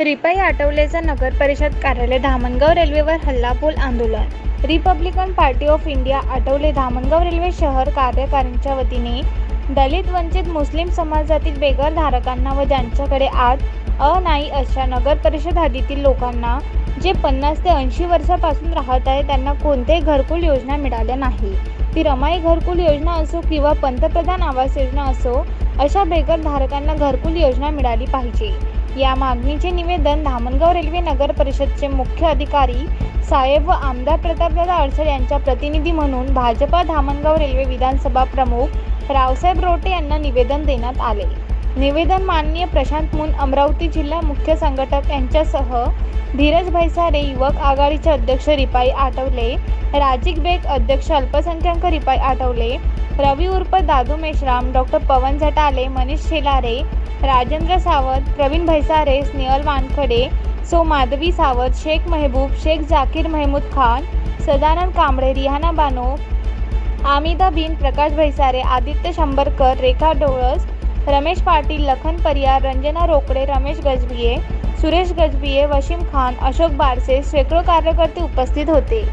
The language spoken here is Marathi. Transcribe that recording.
रिपाई आठवलेचं नगर परिषद कार्यालय धामणगाव रेल्वेवर हल्लाबोल आंदोलन. Republican party of India Athawale Dhamangaon railway शहर कार्यकारींच्या वतीने दलित वंचित मुस्लिम समाजातील बेघरधारकांना व ज्यांच्याकडे आज अ नाही अशा नगर परिषद हद्दीतील लोकांना जे पन्नास ते ऐंशी वर्षापासून राहत आहे त्यांना कोणत्याही घरकुल योजना मिळाल्या नाही. ती रमाई घरकुल योजना असो किंवा पंतप्रधान आवास योजना असो अशा बेघरधारकांना घरकुल योजना मिळाली पाहिजे. या मागणीचे निवेदन धामणगाव रेल्वे नगर परिषदचे मुख्य अधिकारी साहेब व आमदार प्रतापदादा अडसड यांच्या प्रतिनिधी म्हणून भाजपा धामणगाव रेल्वे विधानसभा प्रमुख रावसाहेब रोटे यांना निवेदन देण्यात आले. निवेदन माननीय प्रशांत मुन अमरावती जिल्हा मुख्य संघटक यांच्यासह धीरज भैसारे युवक आघाडीचे अध्यक्ष रिपाई आठवले राजिक बेग अध्यक्ष अल्पसंख्याक रिपाई आठवले रवी उर्फ दादू मेश्राम डॉक्टर पवन झटाले मनीष शेलारे राजेंद्र सावंत प्रवीण भैसारे स्नेहल वानखडे सो माधवी सावंत शेख मेहबूब शेख जाकीर महमूद खान सदानंद कांबळे रिहाना बानो आमिदा बिन प्रकाश भैसारे आदित्य शंभरकर रेखा डोळस रमेश पाटील लखन परियार रंजना रोकडे रमेश गजबिये सुरेश गजबिये वशीम खान अशोक बारसे शेकडो कार्यकर्ते उपस्थित होते.